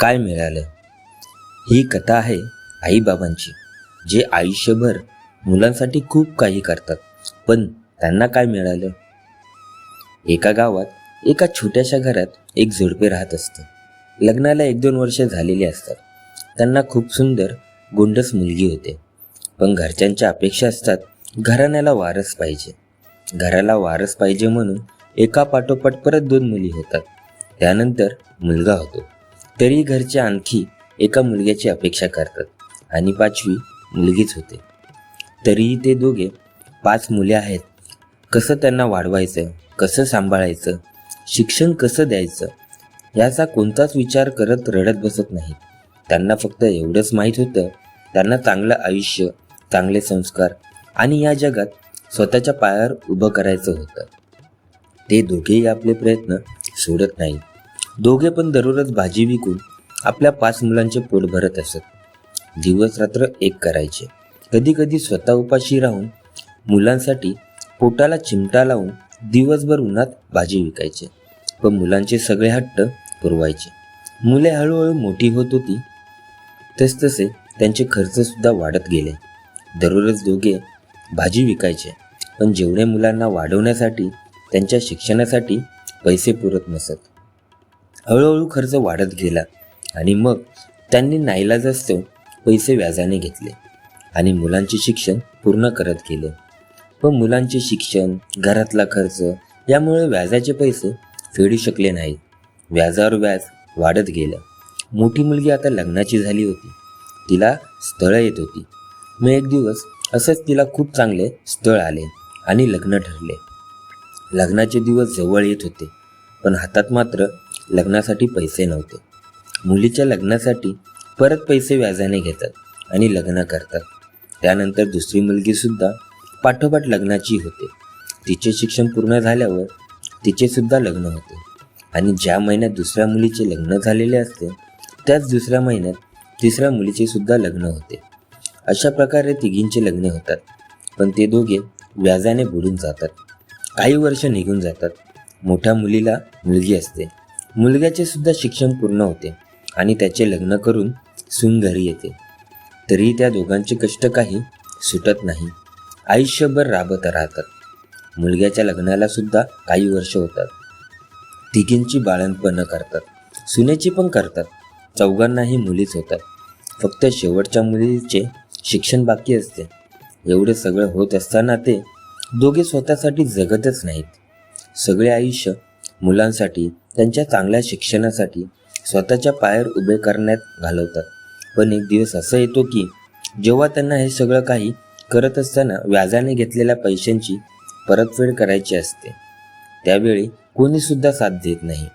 काय मिळालं? ही कथा आहे आईबाबांची जे आयुष्यभर मुलांसाठी खूप काही करतात पण त्यांना काय मिळालं? एका गावात एका छोट्याशा घरात एक जोडपे राहत असतं. लग्नाला एक दोन वर्ष झालेली असतात. त्यांना खूप सुंदर गोंडस मुलगी होते. पण घरच्यांच्या अपेक्षा असतात घराण्याला वारस पाहिजे. घराला वारस पाहिजे म्हणून एका पाठोपाठ परत दोन मुली होतात. त्यानंतर मुलगा होतो. तरी घरचे आणखी एका मुलग्याची अपेक्षा करतात आणि पाचवी मुलगीच होते. तरीही ते दोघे पाच मुले आहेत. कसं त्यांना वाढवायचं कसं सांभाळायचं शिक्षण कसं द्यायचं याचा कोणताच विचार करत रडत बसत नाही त्यांना फक्त एवढंच माहीत होतं त्यांना चांगलं आयुष्य चांगले संस्कार आणि या जगात स्वतःच्या पायावर उभं करायचं होतं. ते दोघेही आपले प्रयत्न सोडत नाहीत. दोघे पण दररोज भाजी विकून आपल्या पाच मुलांचे पोट भरत असत. दिवस रात्र एक करायचे. कधी कधी स्वतः उपाशी राहून मुलांसाठी पोटाला चिमटा लावून दिवसभर उन्हात भाजी विकायचे. पण मुलांचे सगळे हट्ट पुरवायचे. मुले हळूहळू मोठी होत होती तसतसे त्यांचे खर्चसुद्धा वाढत गेले. दररोज दोघे भाजी विकायचे पण जेवढे मुलांना वाढवण्यासाठी त्यांच्या शिक्षणासाठी पैसे पुरत नसत. हळूहळू खर्च वाढत गेला आणि मग त्यांनी नाईलाजास्तव पैसे व्याजाने घेतले आणि मुलांचे शिक्षण पूर्ण करत गेले. पण मुलांचे शिक्षण घरातला खर्च यामुळे व्याजाचे पैसे फेडू शकले नाहीत. व्याजावर व्याज वाढत गेलं. मोठी मुलगी आता लग्नाची झाली होती. तिला स्थळं येत होती. मग एक दिवस असंच तिला खूप चांगले स्थळ आले आणि लग्न ठरले. लग्नाचे दिवस जवळ येत होते पण हातात मात्र लग्नासाठी पैसे नव्हते. मुलीच्या लग्नासाठी परत पैसे व्याजाने घेतात आणि लग्न करतात. त्यानंतर दुसरी मुलगीसुद्धा पाठोपाठ लग्नाची होते. तिचे शिक्षण पूर्ण झाल्यावर तिचेसुद्धा लग्न होते. आणि ज्या महिन्यात दुसऱ्या मुलीचे लग्न झालेले असते त्याच दुसऱ्या महिन्यात तिसऱ्या मुलीचेसुद्धा लग्न होते. अशा प्रकारे तिघींचे लग्न होतात. पण ते दोघे व्याजाने बुडून जातात. काही वर्ष निघून जातात. मोठ्या मुलीला मुलगी असते. मुलग्याचे सुद्धा शिक्षण पूर्ण होते आणि त्याचे लग्न करून सून घरी येते. तरीही त्या दोघांचे कष्ट काही सुटत नाही. आयुष्यभर राबत राहतात. मुलग्याच्या लग्नाला सुद्धा काही वर्ष होतात. तिघींची बाळणपणं करतात. सुनेची पण करतात. चौघांनाही मुलीच होतात. फक्त शेवटच्या मुलीचे शिक्षण बाकी असते. एवढे सगळं होत असताना ते दोघे स्वतःसाठी जगतच नाहीत. सगळे आयुष्य मुलांसाठी त्यांच्या चांगल्या शिक्षणासाठी स्वतःच्या पायावर उभे करण्यात घालवतात. पण एक दिवस असं येतो की जेव्हा त्यांना हे सगळं काही करत असताना व्याजाने घेतलेल्या पैशांची परतफेड करायची असते त्यावेळी कोणीसुद्धा साथ देत नाही.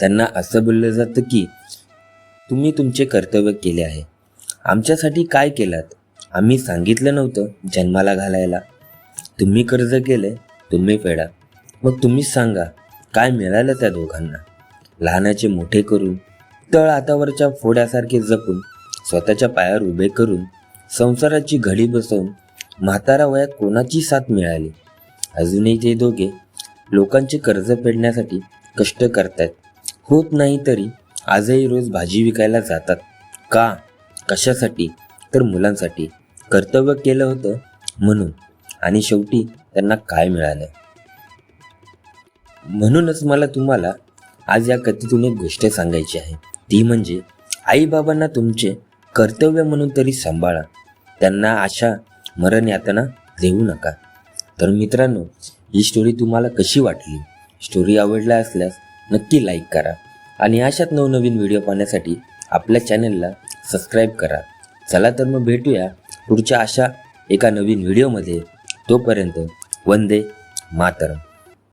त्यांना असं बोललं जातं की तुम्ही तुमचे कर्तव्य केले आहे. आमच्यासाठी काय केलात? आम्ही सांगितलं नव्हतं जन्माला घालायला. तुम्ही कर्ज केले तुम्ही फेडा. मग तुम्हीच सांगा काय मिळालं त्या दोघांना? लहानाचे मोठे करून तळ हातावरच्या फोड्यासारखे जपून स्वतःच्या पायावर उभे करून संसाराची घडी बसवून म्हातारा वयात कोणाची साथ मिळाली? अजूनही ते दोघे लोकांचे कर्ज फेडण्यासाठी कष्ट करतायत. होत नाही तरी आजही रोज भाजी विकायला जातात. का? कशासाठी? तर मुलांसाठी. कर्तव्य केलं होतं म्हणून. आणि शेवटी त्यांना काय मिळालं? म्हणूनच मला तुम्हाला आज या कथेतून एक गोष्ट सांगायची आहे. ती म्हणजे आईबाबांना तुमचे कर्तव्य म्हणून तरी सांभाळा. त्यांना अशा मरण यातना देऊ नका. तर मित्रांनो ही स्टोरी तुम्हाला कशी वाटली? स्टोरी आवडल्या असल्यास नक्की लाईक करा आणि अशाच नवनवीन व्हिडिओ पाहण्यासाठी आपल्या चॅनलला सबस्क्राईब करा. चला तर मग भेटूया पुढच्या अशा एका नवीन व्हिडिओमध्ये तोपर्यंत वंदे मातरम.